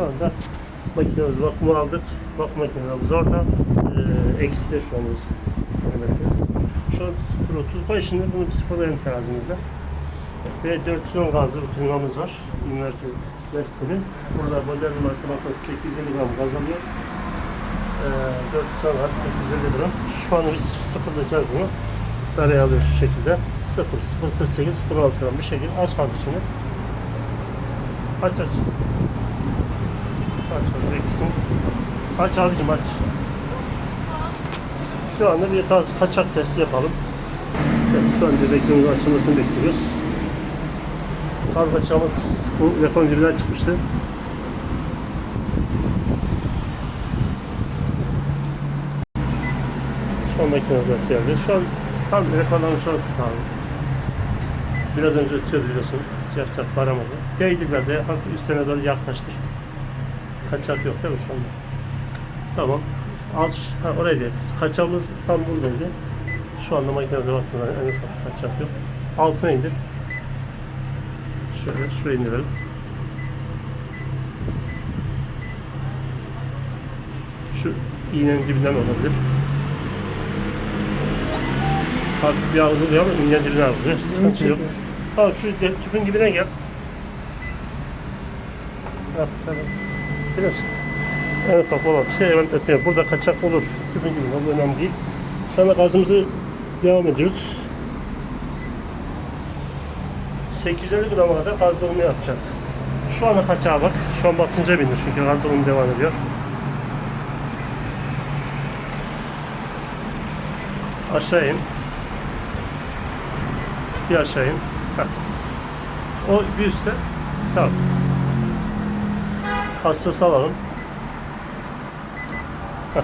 Şu anda makinemiz vakumu aldık. Vakum makinemiz orada. Ee, eksi de şu an kilometresi. Şu an 0.30 başında bunu bir sıfırlayalım terazimizde. Ve 410 gazlı bir klimamız var. Inverter desteli. Burada model numarası bakın 850 gram gaz alıyor. Ee, 410 gaz 850 gram. Şu an biz sıfırlayacağız bunu. Daraya alıyor şu şekilde. 0, 0, 48, 0, 6 gram bir şekilde. Aç gazı şimdi. Aç aç. Aç beklesin. Aç abicim aç. Şu anda bir gaz kaçak testi yapalım. Evet, şu an direktörün açılmasını bekliyoruz. Gaz kaçağımız bu rekon birden çıkmıştı. Şu an makinemiz geldi. Şu an tam rekordan şu an tutalım. Biraz önce ötüyor biliyorsun. Çarp varamadı. Değdi biraz da hafif üstüne doğru yaklaştır. Kaçak yok değil mi şu anda? Tamam. Al, ha, oraya değil. Kaçağımız tam buradaydı. Şu anda makinemize baktığında en ufak kaçak yok. Altına indir. Şöyle şuraya indirelim. Şu iğnenin dibinden olabilir. Hafif bir ağırlığı ama iğnenin dibine ağırlıyor. Sıkıntı yok. Tamam şu tüpün dibine gel. Ha, tamam. Biraz ufak olan şey hemen ötmüyor. Burada kaçak olur. Tüpün dibine bu önemli değil. Şu gazımızı devam ediyoruz. 850 grama kadar gaz dolumu yapacağız. Şu anda kaçağa bak. Şu an basınca bindi çünkü gaz dolumu devam ediyor. Aşağı in. Bir aşağı in. Heh. O bir üstte. Tamam. Hassas alalım. Heh.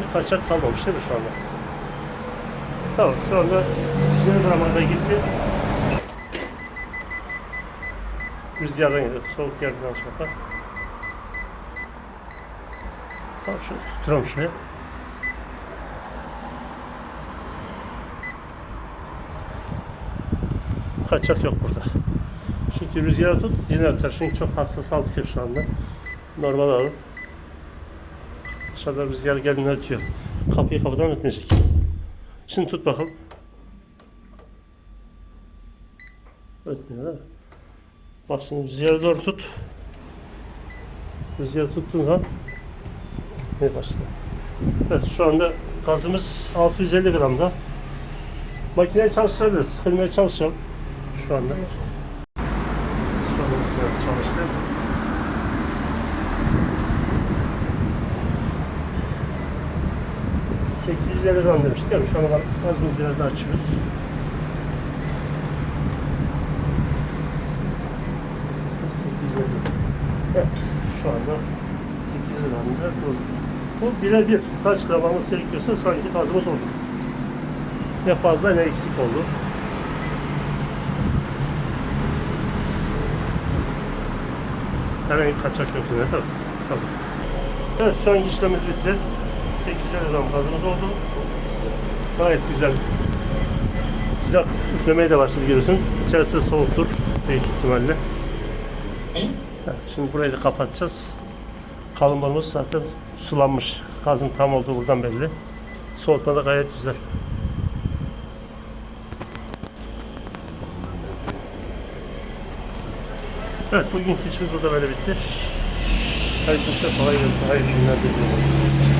Bir kaçak kalmamış değil mi şu anda? Tamam şu anda 350 grama da gitti. Rüzgardan geliyor. Soğuk yerden sonra. Tamam şunu tutturam şuraya. Kaçak yok burada. Çünkü rüzgarı tut yine öter. Çünkü çok hassas aldık şu anda. Normal alalım. Dışarıda rüzgar geldiğinde ötüyor. Kapıyı kapıdan ötmeyecek. Şimdi tut bakalım. Ötmüyor değil mi? Bak şimdi rüzgarı doğru tut. Rüzgarı tuttuğun zaman ne başladı? Evet şu anda gazımız 650 gramda. Makineyi çalıştırabiliriz. Kırmaya çalışalım. Şu anda. Makine çalıştı. ...850 gram demiştik değil mi? Şu anda gazımızı biraz daha açıyoruz. Evet, şu anda 800 gramda bu. Bu birebir kaç gram alması gerekiyorsa şu anki gazımız olur. Ne fazla ne eksik oldu. Herhangi bir kaçak yok yine tabii. tabii. Evet şu an işlemimiz bitti. 800 gram gazımız oldu. Gayet güzel. Sıcak üflemeye de başladı görüyorsun. İçerisi soğuktur büyük ihtimalle. Evet, şimdi burayı da kapatacağız. Kalın balımız zaten sulanmış. Gazın tam olduğu buradan belli. Soğutma da gayet güzel. Evet bugünkü işimiz burada böyle bitti. Herkese kolay gelsin. Hayırlı günler diliyorum.